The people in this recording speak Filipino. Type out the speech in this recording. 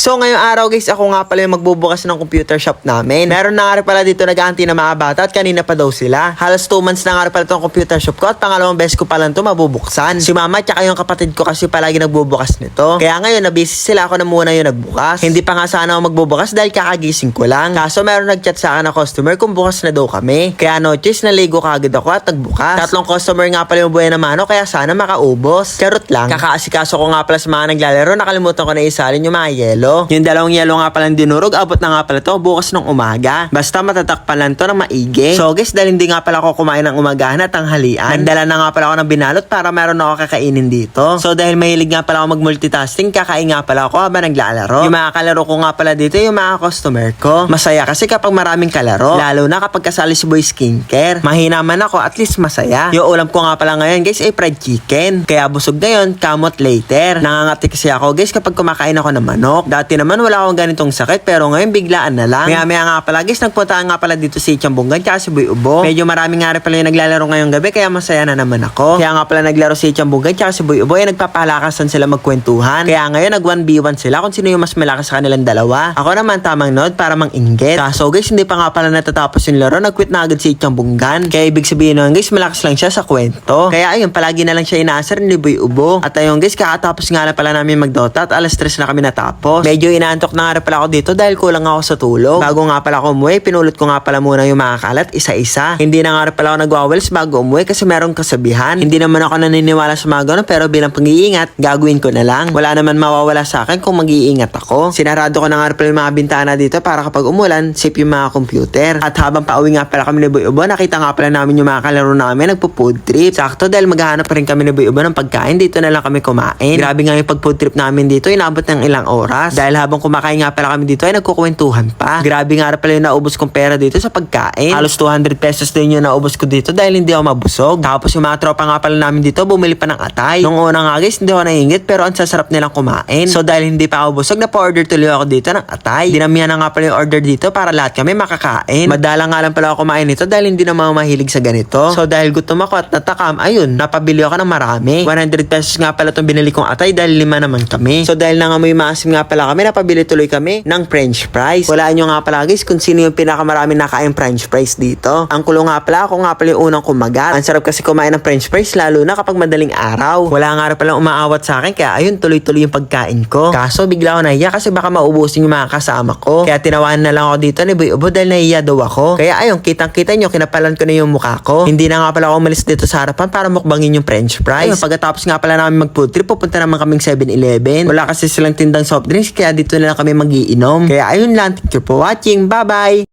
So ngayong araw guys, ako nga pala yung magbubukas ng computer shop namin. Meron na nga pala dito nag-auntie na mga bata at kanina pa daw sila. Halos 2 months na nga pala itong computer shop ko at pangalawang beses ko pa lang ito mabubuksan. Si mama at yung kapatid ko kasi palagi nagbubukas nito. Kaya ngayon nabisi sila ako na muna yung nagbukas. Hindi pa nga sana ako magbubukas dahil kakagising ko lang. Kaso meron nag-chat sa akin na customer kung bukas na daw kami. Kaya no choice, naligo kagad ako at nagbukas. Tatlong customer nga pala yung buhay na mano kaya sana makaubos. Charot lang. Kakaasikaso ko nga pala sa mga naglalaro. Nakalimutan ko na isalin yung mga yelo. Yung dalawang yelo nga pala dinurog. Abot na nga pala to bukas ng umaga. Basta matatakpan lang to ng maigi. So guys, dahil hindi nga pala ako kumain ng umagahan at tanghalian. Nagdala na nga pala ako ng binalot para meron ako kakainin dito. So dahil mahilig nga pala ako mag-multitasking, kakain nga pala ako habang naglalaro. Yung mga kalaro ko nga pala dito, yung mga customer ko. Masaya kasi kapag maraming kalaro. Lalo na kapag kasali si Boy Skincare. Mahina man ako, at least masaya. Yung ulam ko nga pala ngayon guys ay fried chicken. Kaya busog na yun, kamot later. Nangangati kasi ako guys kapag kumakain ako ng manok. Dati naman wala akong ganitong sakit pero ngayon biglaan na lang. Maya maya nga pala guys, nagpunta nga pala dito si Chambungan tsaka si Boy Ubo. Medyo marami nga rin pala yung naglalaro ngayong gabi kaya masaya na naman ako. Kaya nga pala naglaro si Chambungan tsaka si Boy Ubo ay nagpapalakasan sila magkwentuhan. Kaya ngayon nag 1v1 sila kung sino yung mas malakas sa kanilang dalawa. Ako naman tamang nod para mang inggit. Kaso guys, hindi pa nga pala natatapos yung laro. Nag-quit na agad si Chambungan. Kaya ibig sabihin nun guys, malakas lang siya sa kwento. Kaya ayun, palagi na lang siya inaasar ni Boy Ubo. At ayun guys, kakatapos nga na pala namin mag-Dota at alas 3 na kami natapos. Medyo inaantok na nga pala ako dito dahil kulang ako sa tulog. Bago nga pala ako umuwi, pinulot ko nga pala muna yung mga kalat isa-isa. Hindi na nga pala ako nagwawels bago umuwi kasi meron kasabihan. Hindi naman ako naniniwala sa mga ganun pero bilang pag-iingat, gagawin ko na lang. Wala naman mawawala sa akin kung mag-iingat ako. Sinarado ko na nga pala yung mga bintana dito para kapag umulan, safe yung mga computer. At habang pauwi nga pala kami ni Boy Ubo, nakita nga pala namin yung mga kalaro namin nagpo-food trip. Sakto dahil maghahanap pa rin kami ni Boy Ubo ng pagkain, dito na lang kami kumain. Grabe nga yung pag-food trip namin dito, inabot ng ilang oras. Dahil habang kumakain nga pala kami dito ay nagkukwentuhan pa. Grabe nga pala yung naubos kong pera dito sa pagkain. Halos 200 pesos din yung naubos ko dito dahil hindi ako mabusog. Tapos yung mga tropa nga pala namin dito, bumili pa ng atay. Nung una nga guys, hindi ako naingit pero ang sasarap nilang kumain. So dahil hindi pa ako busog, na-order tuloy ako dito ng atay. Dinamihan na nga pala yung order dito para lahat kami makakain. Madala nga lang pala ako kumain nito dahil hindi na mahilig sa ganito. So dahil gutom ako at natakam, ayun, napabili ako ng marami. 100 pesos nga pala itong binili kong atay dahil lima naman kami. So dahil nangamoy maasim nga pala kami, napabili tuloy kami ng french fries. Walaan nyo nga pala guys kung sino yung pinakamarami nakain french fries dito. Ang kulo nga pala, ako nga pala yung unang kumagat. Ang sarap kasi kumain ng french fries lalo na kapag madaling araw. Wala nga rin pala umaawat sa akin kaya ayun tuloy-tuloy yung pagkain ko. Kaso bigla ako nahiya kasi baka maubusin yung mga kasama ko. Kaya tinawanan na lang ako dito ni Boy Ubo dahil nahiya daw ako. Kaya ayun, kitang-kita nyo, kinapalan ko na yung mukha ko. Hindi na nga pala ako umalis dito sa harapan para mukbangin yung french fries. Ayun, pagkatapos nga pala namin mag-food trip, pupunta naman kaming 7-Eleven. Wala kasi silang tindang soft drinks kaya dito na lang kami magiinom. Kaya ayun lang, thank you for watching. Bye-bye!